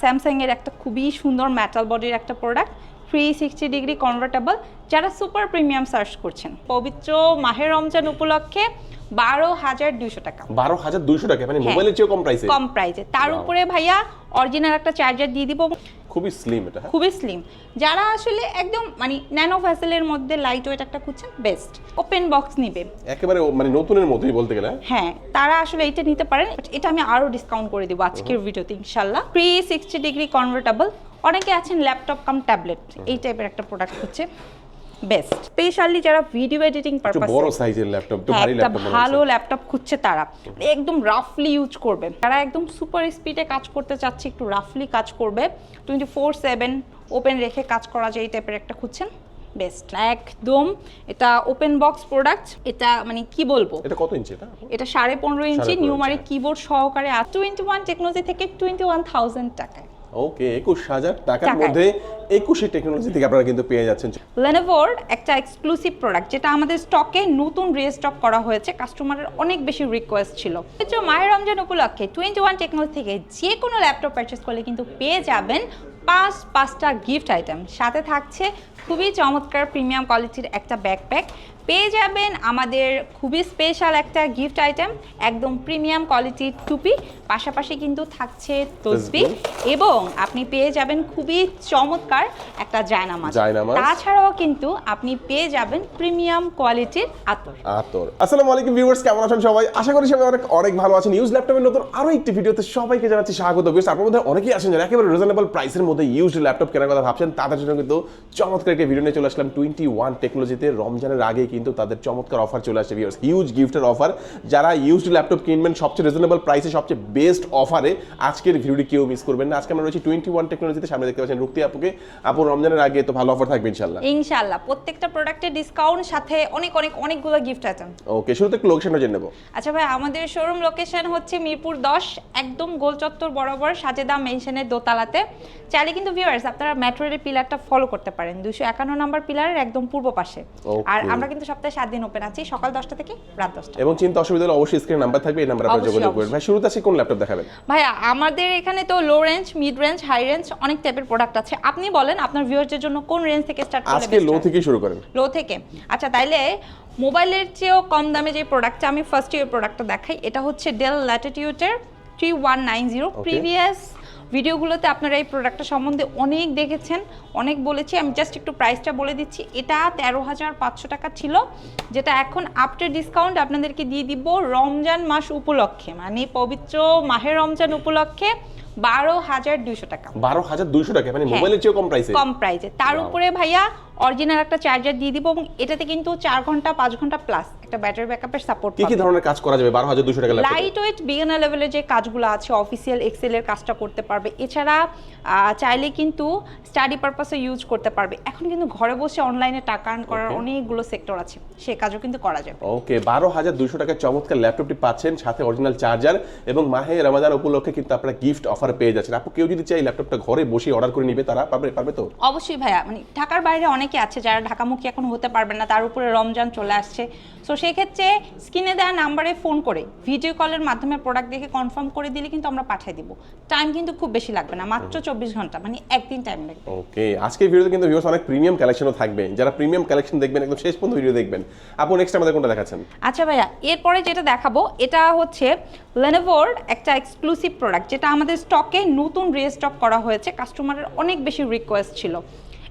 Samsung এর একটা খুবই সুন্দর মেটাল বডির একটা product three sixty degree convertible যারা সুপার প্রিমিয়াম সার্চ করছেন। পবিত্র মাহের রমজান উপলক্ষে বারো হাজার দুইশো টাকা। বারো হাজার দুইশো টাকা? মানে হ্যাঁ। মোবাইলের চেয়ে কম প্রাইসে কম প্রাইসে তার উপরে ভাইয়া অরিজিনাল একটা চার্জার দিয়ে দিব। খুবই স্লিম এটা হ্যাঁ? খুবই স্লিম যারা আসলে একদম মানে ন্যানো ভ্যাসেলের মধ্যে লাইট ওয়েট একটা খুঁজছেন বেস্ট ওপেন বক্স নিবে। একেবারে মানে নতুনের মতোই বলতে গেলে হ্যাঁ? হ্যাঁ তারা আসলে এটা নিতে পারেন এটা আমি আরও ডিসকাউন্ট করে দেবো আজকের ভিডিওতে ইনশাল্লাহ থ্রি সিক্সটি ডিগ্রি কনভার্টেবল অনেকে আছেন ল্যাপটপ কাম ট্যাবলেট এই টাইপের একটা প্রোডাক্ট হচ্ছে বেস্ট স্পেশালি যারা ভিডিও এডিটিং পারপাসে বড় সাইজের ল্যাপটপ হ্যাঁ, ভারী ল্যাপটপ ভালো ল্যাপটপ খুঁজছে তারা। একদম রাফলি ইউজ করবে। তারা একদম সুপার স্পিডে কাজ করতে চাচ্ছে একটু রাফলি কাজ করবে টোয়েন্টি ফোর সেভেন ওপেন রেখে কাজ করা যায় এই টাইপের একটা খুঁজছেন বেস্ট একদম এটা ওপেন বক্স প্রোডাক্ট এটা মানে কি বলব? এটা কত ইঞ্চি এটা? এটা সাড়ে পনেরো ইঞ্চি নিউমারিক কিবোর্ড সহকারে টোয়েন্টি ওয়ান টেকনোলজি থেকে টোয়েন্টি ওয়ান থাউজেন্ড টাকায়। ওকে একুশ হাজার টাকার মধ্যে একুশে টেকনোলজি থেকে আপনারা কিন্তু পেয়ে যাচ্ছেন। লেনোভোর একটা এক্সক্লুসিভ প্রোডাক্ট যেটা আমাদের স্টকে নতুন রিস্টক করা হয়েছে কাস্টমারের অনেক বেশি রিকোয়েস্ট ছিল। তো মায়ের রমজান উপলক্ষে টোয়েন্টি ওয়ান টেকনোলজি থেকে যে কোনো ল্যাপটপ পারচেস করলে কিন্তু পেয়ে যাবেন পাঁচ পাঁচটা গিফট আইটেম সাথে থাকছে খুবই চমৎকার প্রিমিয়াম কোয়ালিটির একটা ব্যাকপ্যাক পেয়ে যাবেন আমাদের খুবই স্পেশাল একটা গিফট আইটেম একদম প্রিমিয়াম কোয়ালিটির টুপি পাশাপাশি কিন্তু থাকছে তসবি এবং আপনি পেয়ে যাবেন খুবই চমৎকার একটা জায়নামাজ। তাছাড়াও কিন্তু আপনি পেয়ে যাবেন প্রিমিয়াম কোয়ালিটির আতর। আতর। আসসালামু আলাইকুম ভিউয়ার্স কেমন আছেন সবাই? আশা করি সবাই অনেক অনেক ভালো আছেন। ইউজ ল্যাপটপের নতুন আরও একটি ভিডিওতে সবাইকে জানাচ্ছি স্বাগত। ভিউয়ার্স আপনার মধ্যে অনেকেই আছেন যারা একেবারে রিজনেবল প্রাইসের মধ্যে ইউজ ল্যাপটপ কেনার কথা ভাবছেন তাদের জন্য কিন্তু চমৎকার একটা ভিডিও নিয়ে চলে আসলাম টোয়েন্টি ওয়ান টেকনোলজিতে রমজানের আগে কিন্তু তাদের চমৎকার অফার চলে আসছে ভিউয়ার্স হিউজ গিফটের অফার যারা ইউজড ল্যাপটপ কিনবেন সবচেয়ে রিজনেবল প্রাইসে সবচেয়ে বেস্ট অফারে আজকের ভিডিওটি কেউ মিস করবেন না। আজকে আমরা রয়েছি টোয়েন্টি ওয়ান টেকনোলজিতে সামনে দেখতে পাচ্ছেন রুক্তি আপুকে। আপু রমজানের আগে তো ভালো অফার থাকবে ইনশাল্লাহ ইনশাআল্লাহ। প্রত্যেকটা প্রোডাক্টের ডিসকাউন্ট সাথে অনেক অনেক অনেকগুলো গিফট আইটেম ওকে শুরুতে লোকেশনটা জেনে নেব। আচ্ছা ভাই আমাদের শোরুম লোকেশন হচ্ছে মিরপুর দশ একদম গোল চত্বর বরাবর সাজেদা মেনশনের দোতলাতে। চাইলে কিন্তু ভিউয়ার্স আপনারা মেট্রো রেলের পিলারটা ফলো করতে পারেন। দুশো একান্ন নম্বর পিলারের একদম পূর্ব পাশে। আর আমরা কিন্তু সপ্তাহে সাত দিন ওপেন আছি সকাল দশটা থেকে রাত দশটা। এবং চিন্তা অসুবিধা হলে অবশ্যই স্ক্রিনে নাম্বার থাকবে এই নাম্বার আপনারা যোগাযোগ করবেন। ভাই শুরুতে আছে কোন ল্যাপটপ দেখাবেন? ভাইয়া আমাদের এখানে তো low range mid range high range অনেক টাইপের প্রোডাক্ট আছে। আপনি বলেন আপনার ভিউয়ার্সদের জন্য কোন রেঞ্জ থেকে স্টার্ট করলে আজকে লো থেকে শুরু করেন। লো থেকে। আচ্ছা তাইলে মোবাইলের চেয়েও কম দামে যে প্রোডাক্টটা আমি ফার্স্ট ইয়ার প্রোডাক্টটা দেখাই। এটা হচ্ছে Dell ল্যাটিটিউডের three one nine zero previous ভিডিওগুলোতে আপনারা এই প্রোডাক্টটা সম্বন্ধে অনেক দেখেছেন অনেক বলেছি। আমি জাস্ট একটু প্রাইসটা বলে দিচ্ছি। এটা তেরো হাজার পাঁচশো টাকা ছিল যেটা এখন আফটার ডিসকাউন্ট আপনাদেরকে দিয়ে দিব রমজান মাস উপলক্ষে। মানে পবিত্র মাহের রমজান উপলক্ষে বারো হাজার দুইশো টাকা। বারো হাজার দুইশো টাকা মানে হ্যাঁ। মোবাইলের চেয়ে কম প্রাইসে কম প্রাইসে তার উপরে ভাইয়া অরিজিনাল একটা চার্জার দিয়ে দিব এবং এটাতে কিন্তু চার ঘণ্টা পাঁচ ঘণ্টা প্লাস একটা ব্যাটারি ব্যাকআপের সাপোর্ট কি কি ধরনের কাজ করা যাবে? বারো হাজার দুইশো টাকা লাইট ওয়েট বিগিনার লেভেলের যে কাজগুলো আছে অফিসিয়াল এক্সেলের কাজটা করতে পারবে। এছাড়া চাইলে কিন্তু স্টাডি পারপাসে ইউজ করতে পারবে। এখন কিন্তু ঘরে বসে অনলাইনে টাকা আর্ন করার অনেকগুলো সেক্টর আছে। সে কাজও কিন্তু করা যাবে। ওকে বারো হাজার দুইশো টাকার চমৎকার ল্যাপটপটি পাচ্ছেন সাথে অরিজিনাল চার্জার এবং মাহে রমাদান উপলক্ষে কিন্তু আপনারা গিফট অফার পেয়ে যাচ্ছেন। আপু কেউ যদি চাই ল্যাপটপটা ঘরে বসে অর্ডার করে নিবে তারা পারবে পারবে তো? অবশ্যই ভাইয়া মানে ঢাকার বাইরে অনেকে আছে যারা ঢাকামুখী এখন হতে পারবে না তার উপরে রমজান চলে আসছে। সো সেই ক্ষেত্রে স্ক্রিনে দেওয়া নাম্বারে ফোন করে ভিডিও কলের মাধ্যমে প্রোডাক্ট দেখে কনফার্ম করে দিলে কিন্তু আমরা পাঠিয়ে দিব। টাইম কিন্তু খুব বেশি লাগবে না মাত্র চব্বিশ ঘণ্টা মানে একদিন টাইম লাগবে। ওকে আজকে ভিডিওতে কিন্তু ভিউয়ার্স অনেক প্রিমিয়াম কালেকশনও থাকবে। যারা প্রিমিয়াম কালেকশন দেখবেন একদম শেষ পর্যন্ত ভিডিও দেখবেন। আপু নেক্সট আমাদের কোনটা দেখাচ্ছেন? আচ্ছা ভাইয়া এরপরে যেটা দেখাবো এটা হচ্ছে লেনোভোর একটা এক্সক্লুসিভ প্রোডাক্ট যেটা আমাদের স্টকে নতুন রিস্টক করা হয়েছে। কাস্টমারের অনেক বেশি রিকোয়েস্ট ছিল।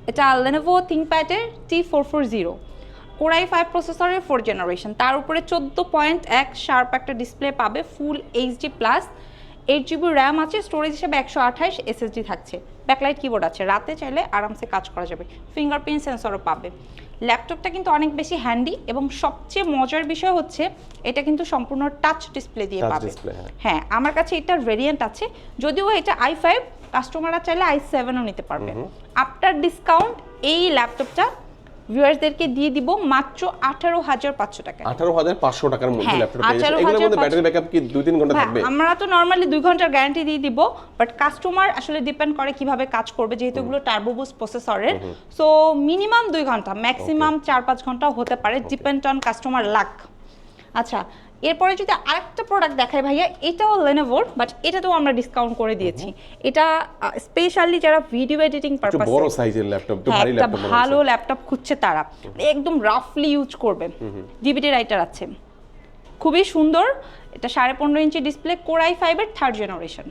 এটা Lenovo থিঙ্কপ্যাডের T four four zero core i five প্রসেসরের ফোর জেনারেশন তার উপরে চোদ্দ পয়েন্ট এক শার্প একটা ডিসপ্লে পাবে full HD plus eight GB RAM আছে স্টোরেজ হিসেবে একশো আঠাশ এসএসডি থাকছে। ব্যাকলাইট কিবোর্ড আছে। রাতে চাইলে আরামসে কাজ করা যাবে। ফিঙ্গারপ্রিন্ট সেন্সরও পাবে। ল্যাপটপটা কিন্তু অনেক বেশি হ্যান্ডি এবং সবচেয়ে মজার বিষয় হচ্ছে এটা কিন্তু সম্পূর্ণ টাচ ডিসপ্লে দিয়ে পাবে। হ্যাঁ। হ্যাঁ আমার কাছে এটার ভেরিয়েন্ট আছে। যদিও এটা আই ফাইভ কাস্টমাররা চাইলে আই সেভেনও নিতে পারবে। আফটার ডিসকাউন্ট এই ল্যাপটপটা ভিউয়ার্সদেরকে দিয়ে দিব মাত্র আঠারো হাজার পাঁচশো টাকা আঠারো হাজার পাঁচশো টাকার মধ্যে ল্যাপটপ পেয়ে যাচ্ছেন 18,500 এগুলোর মধ্যে ব্যাটারি ব্যাকআপ কি দুই তিন ঘণ্টা হ্যাঁ, থাকবে? আমরা তো নর্মালি দুই ঘণ্টার গ্যারান্টি দিয়ে দিব বাট কাস্টমার আসলে ডিপেন্ড করে কীভাবে কাজ করবে যেহেতু এগুলো টার্বোবুস প্রসেসরের সো মিনিমাম দুই ঘণ্টা ম্যাক্সিমাম চার পাঁচ ঘণ্টা হতে পারে ডিপেন্ড অন কাস্টমার লাক আচ্ছা এরপরে যদি আরেকটা প্রোডাক্ট দেখাই ভাইয়া এটাও লেনোভোর বাট এটা তো আমরা ডিসকাউন্ট করে দিয়েছি। এটা স্পেশালি যারা ভিডিও এডিটিং পারপাসে বড় সাইজের ল্যাপটপ হ্যাঁ ভারী ল্যাপটপ ভালো ল্যাপটপ খুঁজছে তারা। একদম রাফলি ইউজ করবে। ডিবিটি রাইটার আছে। খুবই সুন্দর। এটা সাড়ে পনেরো ইঞ্চি ডিসপ্লে কোরাই ফাইভের third generation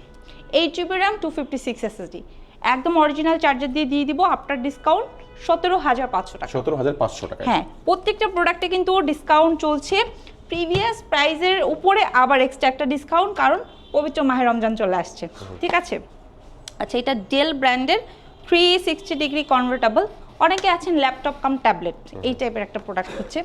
eight GB RAM two fifty six SSD একদম অরিজিনাল চার্জার দিয়ে দিয়ে দিব আফটার ডিসকাউন্ট সতেরো হাজার পাঁচশো টাকা। সতেরো হাজার পাঁচশো টাকা হ্যাঁ প্রত্যেকটা প্রোডাক্টে কিন্তু ডিসকাউন্ট চলছে। প্রিভিয়াস প্রাইজের উপরে আবার এক্সট্রা একটা ডিসকাউন্ট কারণ পবিত্র মাহে রমজান চলে আসছে। ঠিক আছে? আচ্ছা এটা ডেল ব্র্যান্ডের থ্রি সিক্সটি ডিগ্রি কনভার্টেবল অনেকে আছেন ল্যাপটপ কাম ট্যাবলেট এই টাইপের একটা প্রোডাক্ট হচ্ছে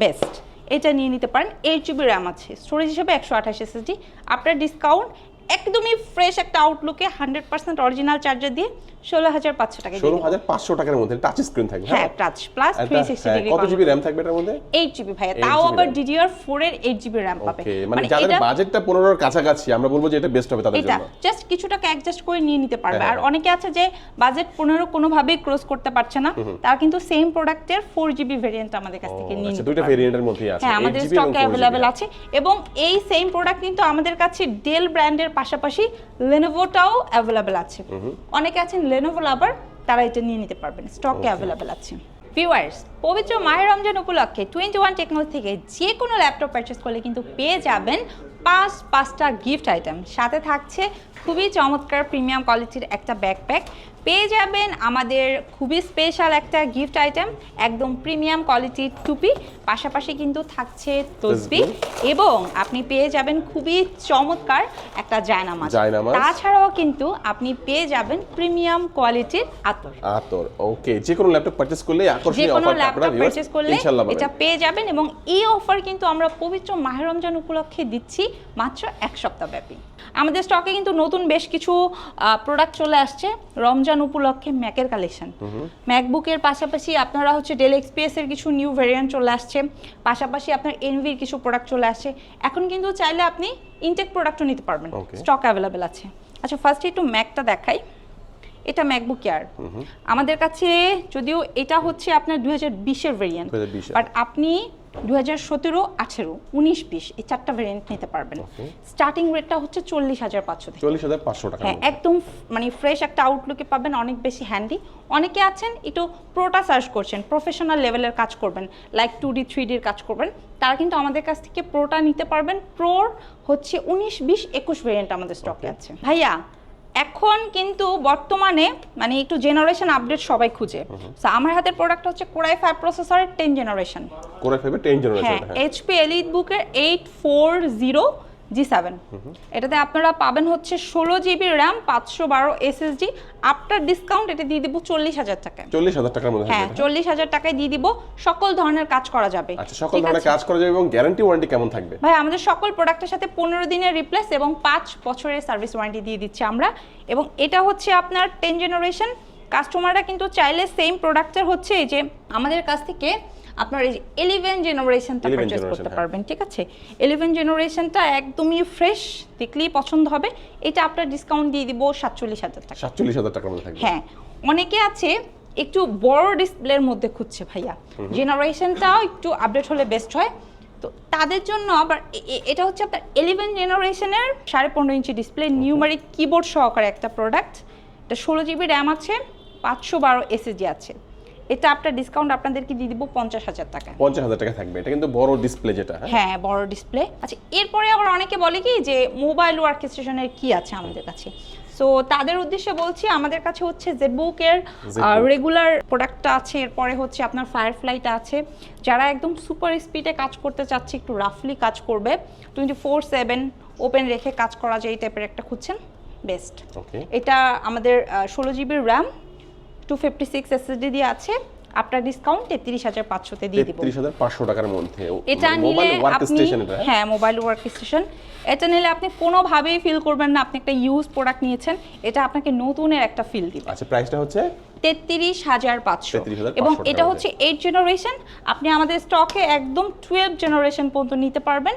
বেস্ট এটা নিয়ে নিতে পারেন এইট জিবি র্যাম আছে। স্টোরেজ হিসেবে একশো আঠাশ এসএসডি আপনার ডিসকাউন্ট একদমই ফ্রেশ একটা আউটলুকে হান্ড্রেড পার্সেন্ট অরিজিনাল চার্জার দিয়ে ষোলো হাজার পাঁচশো টাকা ষোলো হাজার পাঁচশো টাকার মধ্যে টাচ স্ক্রিন থাকবে হ্যাঁ touch plus three sixty degree কত জিবি র্যাম থাকবে এটার মধ্যে? এইট জিবি ভাইয়া তাও আবার ডিডিআর ফোর এর এইট জিবি র্যাম পাবে। মানে যাদের বাজেটটা পনেরোর কাছাকাছি আমরা বলব যে এটা বেস্ট হবে তাদের জন্য। জাস্ট কিছু টাকা অ্যাডজাস্ট করে নিয়ে নিতে পারবে। আর অনেকে আছে যে বাজেট পনেরো কোনোভাবেই ক্রস করতে পারছে না। তারা কিন্তু সেম প্রোডাক্টের ফোর জিবি ভেরিয়েন্ট আমাদের কাছ থেকে নিয়ে আচ্ছা নিতে পারবে। ভেরিয়েন্টের মধ্যেই আছে। হ্যাঁ আমাদের স্টকে অ্যাভেলেবেল আছে। এবং এই সেম প্রোডাক্ট কিন্তু আমাদের কাছে ডেল ব্র্যান্ডের পাশাপাশি লেনোভোটাও অ্যাভেলেবেল আছে। অনেকে আছেন লেনোভো লাভার তারা এটা নিয়ে নিতে পারবেন স্টকে অ্যাভেলেবেল আছে। ভিউয়ার্স পবিত্র মায়ের রমজান উপলক্ষে টোয়েন্টি ওয়ান টেকনোলজি থেকে যে কোনো ল্যাপটপ পারচেস করলে কিন্তু পেয়ে যাবেন পাঁচ পাঁচটা গিফট আইটেম সাথে থাকছে খুবই চমৎকার প্রিমিয়াম কোয়ালিটির একটা ব্যাকপ্যাক পেয়ে যাবেন আমাদের খুবই স্পেশাল একটা গিফট আইটেম একদম প্রিমিয়াম কোয়ালিটির টুপি পাশাপাশি কিন্তু থাকছে তসবি এবং আপনি পেয়ে যাবেন খুবই চমৎকার একটা জায়নামাজ। তাছাড়াও কিন্তু আপনি পেয়ে যাবেন প্রিমিয়াম কোয়ালিটির আতর। আতর ওকে যে কোনো ল্যাপটপ পারচেজ করলে আকর্ষণীয় অফার আপনারা ল্যাপটপ পারচেজ করলে ইনশাআল্লাহ এটা পেয়ে যাবেন এবং এই অফার কিন্তু আমরা পবিত্র মাহের রমজান উপলক্ষে দিচ্ছি মাত্র এক সপ্তাহ ব্যাপী। আমাদের স্টকে কিন্তু নতুন বেশ কিছু প্রোডাক্ট চলে আসছে। রমজান উপলক্ষে ম্যাকের কালেকশন ম্যাকবুকের পাশাপাশি আপনারা হচ্ছে ডেল এক্সপিএস এর কিছু নিউ ভেরিয়েন্ট চলে আসছে। পাশাপাশি আপনার এনভির কিছু প্রোডাক্ট চলে আসছে। এখন কিন্তু চাইলে আপনি ইনটেক প্রোডাক্টও নিতে পারবেন। স্টক অ্যাভেলেবেল আছে। আচ্ছা ফার্স্টে একটু ম্যাকটা দেখাই। এটা ম্যাকবুক এয়ার আমাদের কাছে যদিও এটা হচ্ছে আপনার দুই হাজার বিশের ভেরিয়েন্ট 2020 এর। বাট আপনি দু হাজার সতেরো আঠেরো উনিশ বিশ এই চারটা ভেরিয়েন্ট নিতে পারবেন. স্টার্টিং রেটটা হচ্ছে চল্লিশ হাজার পাঁচশো চল্লিশ হাজার পাঁচশো টাকা হ্যাঁ একদম মানে ফ্রেশ একটা আউটলুকে পাবেন অনেক বেশি হ্যান্ডি অনেকে আছেন একটু প্রোটা সার্চ করছেন প্রফেশনাল লেভেলের কাজ করবেন লাইক টু ডি থ্রি ডির কাজ করবেন। তারা কিন্তু আমাদের কাছ থেকে প্রোটা নিতে পারবেন। প্রোর হচ্ছে উনিশ বিশ একুশ ভেরিয়েন্ট আমাদের স্টকে আছে। ভাইয়া এখন কিন্তু বর্তমানে মানে একটু জেনারেশন আপডেট সবাই খুঁজে। সো আমার হাতের প্রোডাক্ট হচ্ছে কোরাই ফাইভ প্রসেসরের টেন জেনারেশন কোরাই ফাইভের টেন জেনারেশন হ্যাঁ এইচপি এলিট বুকের eight four zero G seven এটাতে আপনারা পাবেন হচ্ছে ষোলো জিবি র্যাম পাঁচশো বারো এসএসডি আফটার ডিসকাউন্ট এটা দিয়ে দিব চল্লিশ হাজার টাকায়। চল্লিশ হাজার টাকার মধ্যে হ্যাঁ চল্লিশ হাজার টাকায় দিয়ে দিব সকল ধরনের কাজ করা যাবে। আচ্ছা সকল ধরনের? কাজ করা যাবে এবং গ্যারান্টি ওয়ারেন্টি কেমন থাকবে? ভাই আমাদের সকল প্রোডাক্টের সাথে পনেরো দিনের রিপ্লেস এবং পাঁচ বছরের সার্ভিস ওয়ারেন্টি দিয়ে দিচ্ছি আমরা। এবং এটা হচ্ছে আপনার টেন জেনারেশন কাস্টমাররা কিন্তু চাইলে সেম প্রোডাক্টের হচ্ছে এই যে আমাদের কাছ থেকে আপনার এই ইলেভেন জেনারেশনটা 11 পারচেস করতে হ্যাঁ। পারবেন ঠিক আছে? ইলেভেন জেনারেশনটা একদমই ফ্রেশ দেখলেই পছন্দ হবে। এটা আপনার ডিসকাউন্ট দিয়ে দিব সাতচল্লিশ হাজার টাকা। সাতচল্লিশ হাজার টাকার মধ্যে হ্যাঁ অনেকে আছে একটু বড় ডিসপ্লের মধ্যে খুঁজছে ভাইয়া। জেনারেশনটাও একটু আপডেট হলে বেস্ট হয়। তো তাদের জন্য আবার এটা হচ্ছে আপনার ইলেভেন জেনারেশনের সাড়ে পনেরো ইঞ্চি ডিসপ্লে নিউমারিক কিবোর্ড সহকারে একটা প্রোডাক্ট এটা ষোলো জিবি র্যাম আছে পাঁচশো বারো এসএসডি আছে। এটা আপনার ডিসকাউন্ট আপনাদেরকে দিয়ে দিব পঞ্চাশ হাজার টাকা। পঞ্চাশ হাজার টাকা থাকবে। এটা কিন্তু বড় ডিসপ্লে যেটা হ্যাঁ? হ্যাঁ বড় ডিসপ্লে আচ্ছা এরপরে আবার অনেকে বলে কি যে মোবাইল ওয়ার্ক স্টেশনের কি আছে আমাদের কাছে? সো তাদের উদ্দেশ্যে বলছি আমাদের কাছে হচ্ছে জেটবুকের এর রেগুলার প্রোডাক্টটা আছে। এরপরে হচ্ছে আপনার ফায়ারফ্লাইটা আছে। যারা একদম সুপার স্পিডে কাজ করতে চাচ্ছে একটু রাফলি কাজ করবে। টোয়েন্টি ফোর সেভেন ওপেন রেখে কাজ করা যায় এই টাইপের একটা খুঁজছেন? বেস্ট ওকে এটা আমাদের ষোলো জিবির RAM two fifty six SSD দিয়ে আছে আপনার ডিসকাউন্ট তেত্রিশ হাজার পাঁচশোতে দিয়ে দিব। তেত্রিশ হাজার পাঁচশো টাকার মধ্যে। এটা নিলে আপনি হ্যাঁ? মোবাইল ওয়ার্ক স্টেশন এটা নিলে আপনি কোনোভাবেই ফিল করবেন না আপনি একটা ইউজ প্রোডাক্ট নিয়েছেন এটা আপনাকে নতুনের একটা ফিল দিবে। আচ্ছা প্রাইসটা হচ্ছে? তেত্রিশ হাজার পাঁচশো। 33,500 এবং এটা হচ্ছে এইট জেনারেশন আপনি আমাদের স্টকে একদম টুয়েলভ জেনারেশন পর্যন্ত নিতে পারবেন।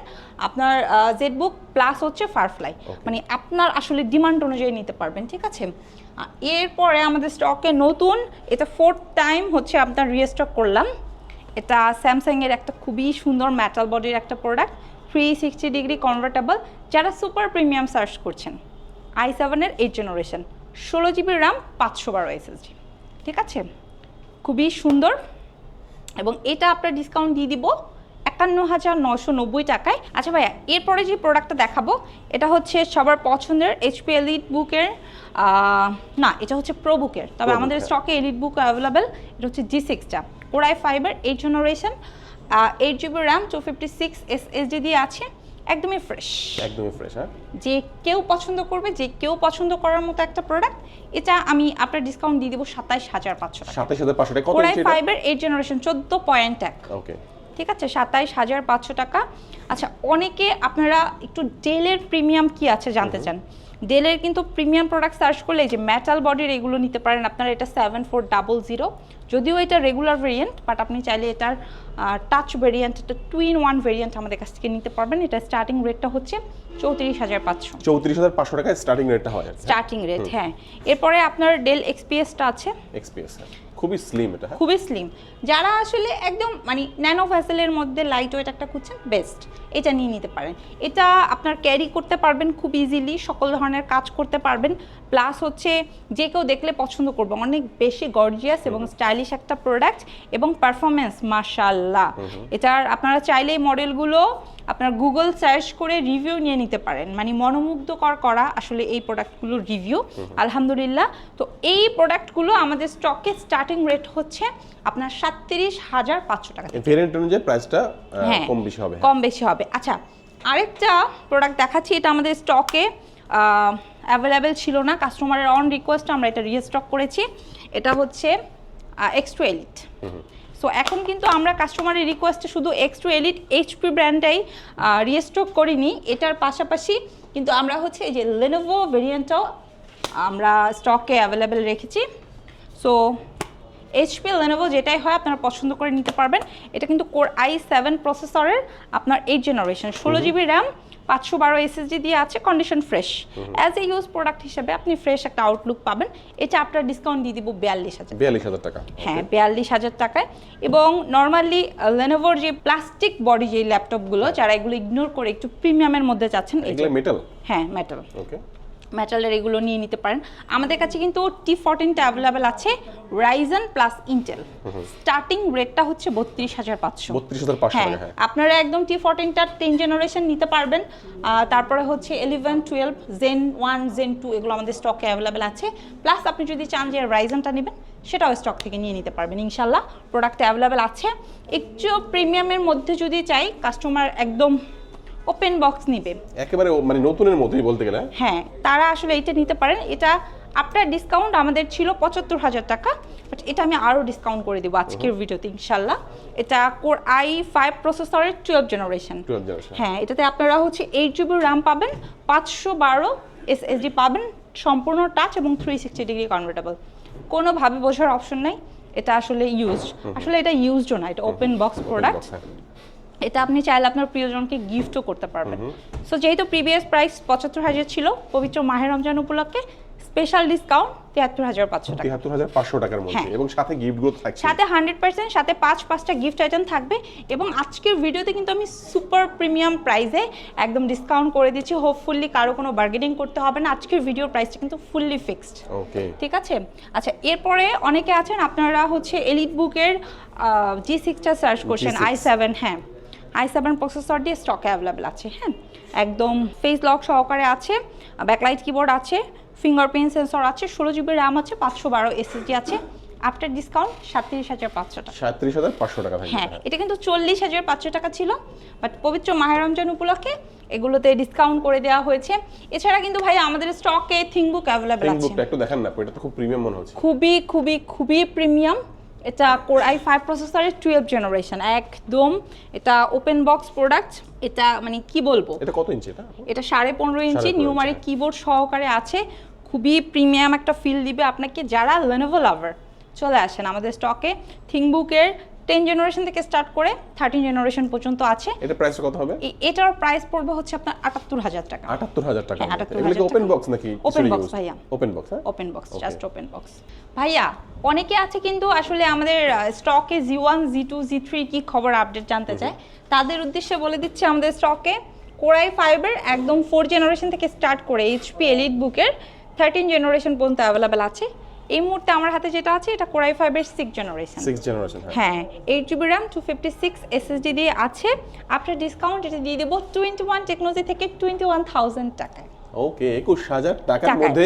আপনার জেটবুক প্লাস হচ্ছে ফায়ারফ্লাই মানে আপনার আসলে ডিমান্ড অনুযায়ী নিতে পারবেন ঠিক আছে? এরপরে আমাদের স্টকে নতুন, এটা ফোর্থ টাইম হচ্ছে আপনার রিস্টক করলাম। এটা স্যামসাং এর একটা খুবই সুন্দর মেটাল বডির একটা product three sixty degree convertible যারা সুপার প্রিমিয়াম সার্চ করছেন আই সেভেনের এইট জেনারেশন ষোলো জিবি র্যাম পাঁচশো বারো এসএসডি ঠিক আছে? খুবই সুন্দর। এবং এটা আপনার ডিসকাউন্ট দিয়ে দিব একান্ন হাজার নশো নব্বই টাকায়। আচ্ছা ভাইয়া এরপরে যে প্রোডাক্টটা দেখাবো এটা হচ্ছে সবার পছন্দের এইচপি এলিট বুকের না এটা হচ্ছে প্রো বুকের তবে আমাদের স্টকে এলিট বুক অ্যাভেলেবেল এটা হচ্ছে জি সিক্সটা ওরাই fibre eight generation eight GB RAM two fifty six S SD দিয়ে আছে একদমই ফ্রেশ একদমই ফ্রেশ হ্যাঁ? যে কেউ পছন্দ করবে যে কেউ পছন্দ করার মতো একটা প্রোডাক্ট এটা আমি আপনার ডিসকাউন্ট দিয়ে দেবো সাতাইশ হাজার পাঁচশো টাকা। সাতাশ হাজার পাঁচশো টাকা। ফাইবার এইট জেনারেশন চোদ্দ পয়েন্ট এক। ওকে ঠিক আছে? সাতাইশ হাজার পাঁচশো টাকা। আচ্ছা অনেকে আপনারা একটু ডেলের প্রিমিয়াম কি আছে জানতে চান? ডেলের কিন্তু প্রিমিয়াম প্রোডাক্ট সার্চ করলে যে মেটাল বডির এগুলো নিতে পারেন। আপনারা এটা সেভেন ফোর ডাবল জিরো যদিও এটা রেগুলার ভেরিয়েন্ট বাট আপনি চাইলে এটার টাচ ভেরিয়েন্ট এটা টুইন ওয়ান ভেরিয়েন্ট আমাদের কাছ থেকে নিতে পারবেন। এটা স্টার্টিং রেটটা হচ্ছে চৌত্রিশ হাজার পাঁচশো। চৌত্রিশ হাজার পাঁচশো টাকায় স্টার্টিং রেটটা হয় স্টার্টিং রেট হ্যাঁ। এরপরে আপনার ডেল এক্সপিএসটা আছে। এক্সপিএস খুবই স্লিম এটা হ্যাঁ? খুবই স্লিম যারা আসলে একদম মানে ন্যানো ভ্যাসেলের মধ্যে লাইট ওয়েট একটা খুঁজছেন বেস্ট এটা নিয়ে নিতে পারেন। এটা আপনার ক্যারি করতে পারবেন খুব ইজিলি সকল ধরনের কাজ করতে পারবেন। প্লাস হচ্ছে যে কেউ দেখলে পছন্দ করবে। অনেক বেশি গর্জিয়াস এবং স্টাইলিশ একটা প্রোডাক্ট এবং পারফরমেন্স মাশাল্লাহ এটার আপনারা চাইলে এই মডেলগুলো আপনার গুগল সার্চ করে রিভিউ নিয়ে নিতে পারেন। মানে মনোমুগ্ধকর করা আসলে এই প্রোডাক্টগুলোর রিভিউ আলহামদুলিল্লাহ। তো এই প্রোডাক্টগুলো আমাদের স্টকে স্টার্টিং রেট হচ্ছে আপনার সাতত্রিশ হাজার পাঁচশো টাকা ভেরিয়েন্ট অনুযায়ী প্রাইসটা হ্যাঁ কম বেশি হবে। কম বেশি হবে। আচ্ছা আরেকটা প্রোডাক্ট দেখাচ্ছি। এটা আমাদের স্টকে অ্যাভেলেবেল ছিল না। কাস্টমারের অন রিকোয়েস্ট আমরা এটা রিস্টক করেছি। এটা হচ্ছে এক্স টু এলিট সো এখন কিন্তু আমরা কাস্টমারের রিকোয়েস্টে শুধু এক্স টু এলিট এইচপি ব্র্যান্ডটাই রিস্টক করিনি। এটার পাশাপাশি কিন্তু আমরা হচ্ছে এই যে লেনোভো ভেরিয়েন্টটাও আমরা স্টকে অ্যাভেলেবেল রেখেছি। সো এইচপি লেনোভো যেটাই হয় আপনারা পছন্দ করে নিতে পারবেন। এটা কিন্তু কোর আই সেভেন প্রসেসরের আপনার এইট জেনারেশন ষোলো জিবি র্যাম পাঁচশো বারো এসএসডি দিয়ে আছে condition fresh as a use product হিসেবে আপনি ফ্রেশ একটা আউটলুক পাবেন। এটা আপনার ডিসকাউন্ট দিয়ে দিব বিয়াল্লিশ হাজার। বিয়াল্লিশ হাজার টাকা হ্যাঁ বিয়াল্লিশ হাজার টাকায়। এবং নর্মালি লেনোভোর যে প্লাস্টিক বডি যে ল্যাপটপগুলো যারা এগুলো ইগনোর করে একটু প্রিমিয়ামের মধ্যে যাচ্ছেন এগুলো মেটাল হ্যাঁ মেটাল ওকে মেটালের এগুলো নিয়ে নিতে পারেন। আমাদের কাছে কিন্তু টি ফোরটিনটা অ্যাভেলেবেল আছে রাইজন প্লাস ইন্টেল স্টার্টিং রেটটা হচ্ছে বত্রিশ হাজার পাঁচশো। বত্রিশ হাজার পাঁচশো হ্যাঁ হ্যাঁ। আপনারা একদম টি ফোরটিনটা টেন জেনারেশন নিতে পারবেন। তারপরে হচ্ছে eleven twelve gen one gen two এগুলো আমাদের স্টকে অ্যাভেলেবেল আছে। প্লাস আপনি যদি চান যে রাইজনটা নেবেন সেটাও স্টক থেকে নিয়ে নিতে পারবেন ইনশাল্লাহ প্রোডাক্ট অ্যাভেলেবেল আছে। একটু প্রিমিয়ামের মধ্যে যদি চাই কাস্টমার একদম ওপেন বক্স নিবে। একেবারে মানে নতুনের মতোই বলতে গেলে। হ্যাঁ? তারা আসলে এটা নিতে পারেন। এটা আপনার ডিসকাউন্ট আমাদের ছিল পঁচাত্তর হাজার টাকা বাট এটা আমি আরও ডিসকাউন্ট করে দেবো আজকের ভিডিওতে ইনশাল্লাহ। এটা কোর আই ফাইভ প্রসেসরের টুয়েলভ জেনারেশন হ্যাঁ এটাতে আপনারা হচ্ছে এইট জিবি র্যাম পাবেন পাঁচশো বারো এস এসডি পাবেন সম্পূর্ণ টাচ এবং থ্রি সিক্সটি ডিগ্রি কনভার্টেবল কোনোভাবে বোঝার অপশন নাই এটা আসলে ইউজড আসলে এটা ইউজডও না এটা ওপেন বক্স প্রোডাক্ট এটা আপনি চাইলে আপনার প্রিয়জনকে গিফটও করতে পারবেন। সো যেহেতু প্রিভিয়াস প্রাইস পঁচাত্তর হাজার ছিল পবিত্র মাহের রমজান উপলক্ষে স্পেশাল ডিসকাউন্ট তিয়াত্তর হাজার পাঁচশো টাকা। তিয়াত্তর হাজার পাঁচশো টাকার মধ্যে হ্যাঁ। এবং সাথে গিফটগুলো থাকছে। সাথে হান্ড্রেড পার্সেন্ট সাথে পাঁচ পাঁচটা গিফট আইটেম থাকবে এবং আজকের ভিডিওতে কিন্তু আমি সুপার প্রিমিয়াম প্রাইসে একদম ডিসকাউন্ট করে দিচ্ছি। হোপফুলি কারও কোনো বার্গেনিং করতে হবে না। আজকের ভিডিওর প্রাইসটা কিন্তু ফুললি ফিক্সড ওকে ঠিক আছে? আচ্ছা এরপরে অনেকে আছেন আপনারা হচ্ছে এলিট বুকের জি সিক্সটা সার্চ করছেন আই সেভেন হ্যাঁ। আই সেভেন প্রসেসর দিয়ে স্টকে অ্যাভেলেবেল আছে হ্যাঁ? একদম ফেস লক সহকারে আছে ব্যাকলাইট কিবোর্ড আছে ফিঙ্গারপ্রিন্ট সেন্সর আছে ষোলো জিবি র্যাম আছে পাঁচশো বারো এসএসডি আছে আফটার ডিসকাউন্ট সাতত্রিশ হাজার পাঁচশো টাকা। সাঁত্রিশ হাজার পাঁচশো টাকা হ্যাঁ। এটা কিন্তু চল্লিশ হাজার পাঁচশো টাকা ছিল বাট পবিত্র মাহের রমজান উপলক্ষে এগুলোতে ডিসকাউন্ট করে দেওয়া হয়েছে। এছাড়া কিন্তু ভাই আমাদের স্টকে থিংবুক অ্যাভেলেবেল আছে। একটু দেখান না এটা তো খুব প্রিমিয়াম মনে হচ্ছে। খুবই খুবই খুবই প্রিমিয়াম এটা কোর আই ফাইভ প্রসেসরের টুয়েলভ জেনারেশন একদম এটা ওপেন বক্স প্রোডাক্ট এটা মানে কি বলব? এটা কত ইঞ্চি এটা? এটা সাড়ে পনেরো ইঞ্চি নিউমারে নিউমারিক কিবোর্ড সহকারে আছে। খুবই প্রিমিয়াম একটা ফিল দিবে আপনাকে যারা লেনোভো লাভার চলে আসেন আমাদের স্টকে থিংবুকের টেন জেনারেশন থেকে স্টার্ট করে থার্টিন জেনারেশন পর্যন্ত আছে। এটা প্রাইস কত হবে? এটার প্রাইস পড়বে হচ্ছে আপনার আটাত্তর হাজার টাকা। আটাত্তর হাজার টাকা হ্যাঁ, 78,000 এগুলো কি ওপেন বক্স নাকি Open box ভাইয়া। Open box open box just open box ভাইয়া অনেকে আছে কিন্তু আসলে আমাদের স্টকে G one G two G three কি খবর আপডেট জানতে চায়? তাদের উদ্দেশ্যে বলে দিচ্ছি আমাদের স্টকে কোরাই ফাইভের একদম ফোর জেনারেশন থেকে স্টার্ট করে এইচপি এলিট বুকের থার্টিন জেনারেশন পর্যন্ত অ্যাভেলেবেল আছে। এই মুহূর্তে আমার হাতে যেটা আছে এটা কোরাই ফাইভের সিক্স জেনারেশন সিক্স জেনারেশন হ্যাঁ। Eight GB RAM two fifty six SSD দিয়ে আছে। আপনার ডিসকাউন্ট এটা দিয়ে দেবো টোয়েন্টি ওয়ান টেকনোলজি থেকে টোয়েন্টি ওয়ান থাউজেন্ড টাকায়। ওকে একুশ হাজার টাকার মধ্যে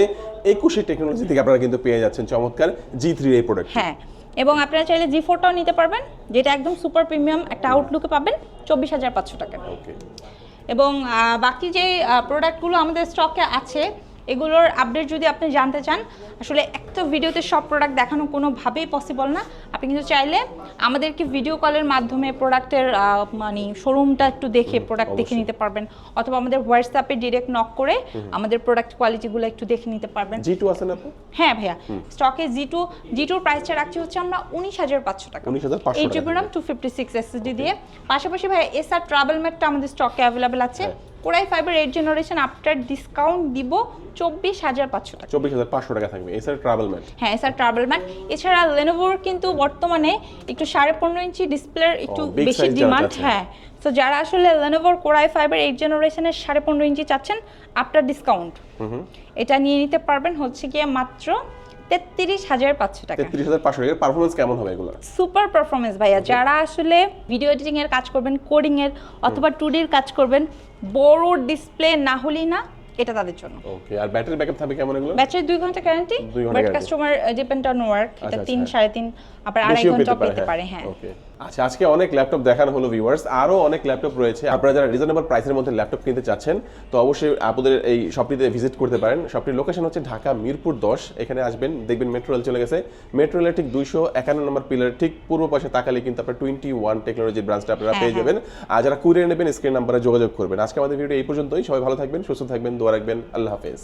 একুশে টেকনোলজি থেকে আপনারা কিন্তু পেয়ে যাচ্ছেন চমৎকার জি থ্রি এই প্রোডাক্ট হ্যাঁ এবং আপনারা চাইলে জি ফোরটাও নিতে পারবেন যেটা একদম সুপার প্রিমিয়াম একটা আউটলুকে পাবেন চব্বিশ হাজার পাঁচশো টাকা ওকে এবং বাকি যে প্রোডাক্টগুলো আমাদের স্টকে আছে এগুলোর আপডেট যদি আপনি জানতে চান আসলে একটা ভিডিওতে সব প্রোডাক্ট দেখানো কোনোভাবেই পসিবল না। আপনি কিন্তু চাইলে আমাদেরকে ভিডিও কলের মাধ্যমে প্রোডাক্টের মানে শোরুমটা একটু দেখে প্রোডাক্ট দেখে নিতে পারবেন। অথবা আমাদের হোয়াটসঅ্যাপে ডিরেক্ট নক করে আমাদের প্রোডাক্ট কোয়ালিটিগুলো একটু দেখে নিতে পারবেন। জি টু আছে না হ্যাঁ ভাইয়া স্টকে জি টু জি টুর প্রাইসটা রাখছি হচ্ছে আমরা উনিশ হাজার পাঁচশো টাকা। 19,500 eight GB RAM two fifty six SSD দিয়ে। পাশাপাশি ভাইয়া এসআর ট্রাভেল ম্যাটটা আমাদের স্টকে অ্যাভেলেবেল আছে। হ্যাঁ। কোরাই ফাইবার এইট জেনারেশন আফটার ডিসকাউন্ট দিব চব্বিশ হাজার পাঁচশো টাকা। চব্বিশ হাজার পাঁচশো টাকা থাকবে। এছাড়া ট্রাভেল ম্যাট হ্যাঁ এসআর ট্রাভেল ম্যাট এছাড়া লেনোভোর কিন্তু বর্তমানে একটু সাড়ে পনেরো ইঞ্চি ডিসপ্লের একটু বেশি ডিমান্ড হ্যাঁ তো যারা আসলে লেনোভোর কোরাই ফাইবার এইট জেনারেশনের সাড়ে পনেরো ইঞ্চি চাচ্ছেন আফটার ডিসকাউন্ট এটা নিয়ে নিতে পারবেন হচ্ছে গিয়ে মাত্র তেত্রিশ হাজার পাঁচশো টাকা। তেত্রিশ হাজার পাঁচশো টাকা। পারফরমেন্স কেমন হবে এগুলো সুপার পারফরমেন্স ভাইয়া। যারা আসলে ভিডিও এডিটিং এর কাজ করবেন কোডিং এর অথবা টুডির কাজ করবেন বড় ডিসপ্লে না হলেই না এটা তাদের জন্য। ওকে আর ব্যাটারি ব্যাকআপ থাকবে কেমন এগুলো ব্যাটারি দুই ঘণ্টা guarantee but customer depend on work এটা আচ্ছা, তিন আচ্ছা। সাড়ে তিন আবার আড়াই ঘণ্টা পেতে পারে হ্যাঁ। ওকে আচ্ছা আজকে অনেক ল্যাপটপ দেখানো হলো ভিউয়ার্স আরও অনেক ল্যাপটপ রয়েছে। আপনারা যারা রিজনেবল প্রাইসের মধ্যে ল্যাপটপ কিনতে চাচ্ছেন তো অবশ্যই আপনাদের এই শপটিতে ভিজিট করতে পারেন। শপটির লোকেশন হচ্ছে ঢাকা মিরপুর দশ। এখানে আসবেন দেখবেন মেট্রো রেল চলে গেছে। মেট্রো রেলের ঠিক দুইশো একান্ন নম্বর পিলার ঠিক পূর্ব পাশে তাকালে কিন্তু আপনার টোয়েন্টি ওয়ান টেকনোলজির ব্রাঞ্চটা আপনারা হ্যাঁ, পেয়ে হ্যাঁ। যাবেন। আর যারা কুরিয়ার নেবেন স্ক্রিন নাম্বারে যোগাযোগ করবেন। আজকে আমাদের ভিডিও এই পর্যন্তই। সবাই ভালো থাকবেন সুস্থ থাকবেন দোয়া রাখবেন। আল্লাহ হাফেজ।